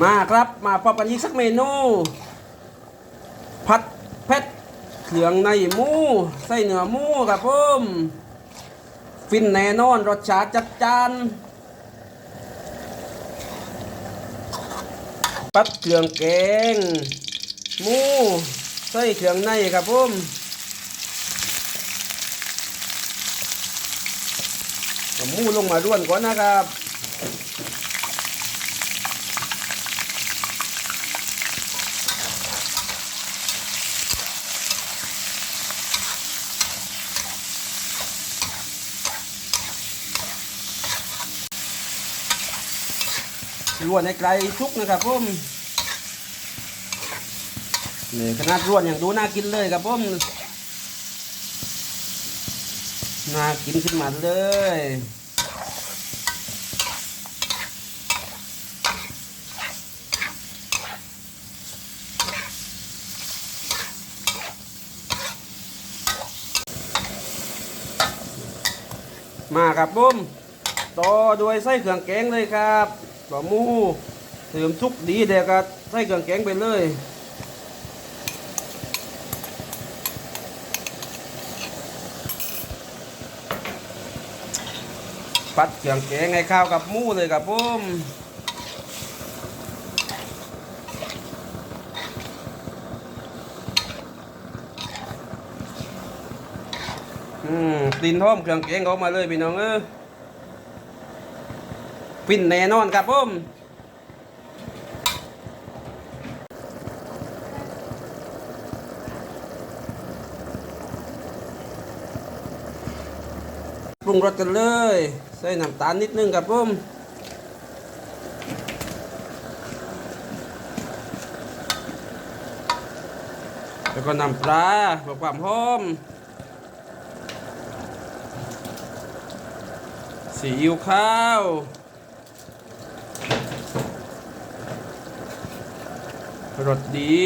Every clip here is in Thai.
มาครับมาพบกันอีกสักเมนู ผัดเผ็ดเครื่องในหมูใส่เนื้อหมูครับผมฟินแน่นอนรสชาติจัดจานปัดเครื่องแกงหมูใส่เครื่องในครับผมหมูลงมาร่วนก่อนนะครับ ร่วนในไกลทุกนะครับผมนี่ขนาดร่วนอย่างดูน่ากินเลยครับผมน่ากินขึ้นมาเลยมาครับผมต่อด้วยไส้เครื่องแกงเลยครับ บะหมูเติมทุกดีเด็กก็ไส้เครื่องแกงไปเลยปัดเครื่องแกงให้ข้าวกับหมูเลยครับผมอืมกลิ่อมเครื่องแกงออกมาเลยพี่น้องเออ ฟินแน่นอนครับผมปรุงรสกันเลย ใส่น้ำตาลนิดนึงครับผมแล้วก็น้ำปลาเพื่อความหอมสีอิ๊วข้าว รสดี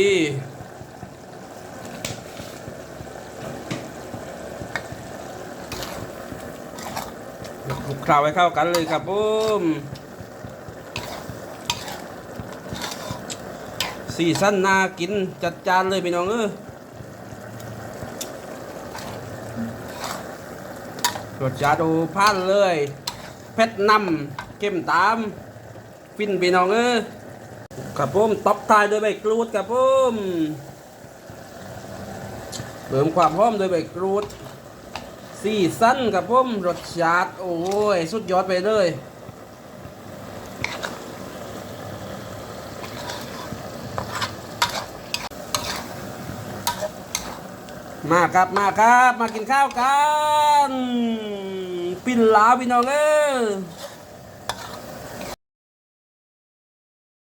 คลุกเคล้าให้เข้ากันเลยครับผมสีสั้นน่ากินจัดจานเลยพี่น้องเออรสชาติโอพานเลย เผ็ดนำเข้มตาม ฟินพี่น้องเออ ครับผมตบท้ายด้วยใบกรูดครับผมเพิ่มความหอมด้วยใบกรูดสีสั้นครับผมรสชาติโอ้ย สุดยอดไปเลยมาครับมาครับ มากินข้าวกัน ปิ้นลาวพี่น้องเอ้